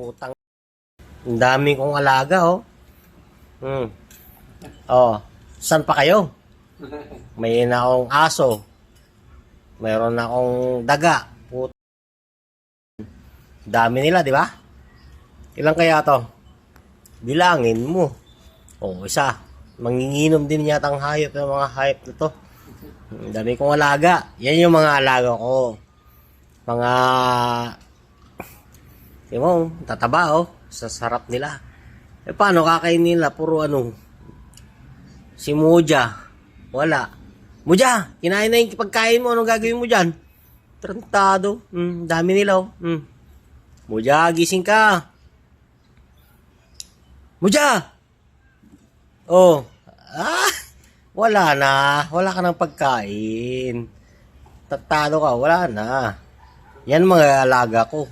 Putang. Ang dami kong alaga, oh. Hmm. Oh, saan pa kayo? May na akong aso. Mayroon na akong daga. Put Dami nila, di ba? Ilang kaya to? Bilangin mo. O, isa. Manginginom din yata ang hayop ng mga hayop na to. Ang dami kong alaga. Yan yung mga alaga ko. Mga... Yung tataba oh. Sa sarap nila. Eh paano kakainin nila? Puro ano? Si Muja. Wala. Muja, kinain na yung pagkain mo. Anong gagawin mo dyan? Trantado. Mm, dami nila oh. Mm. Muja, gising ka. Muja! Oh. Ah! Wala na. Wala ka ng pagkain. Tatado ka. Wala na. Yan mga alaga ko.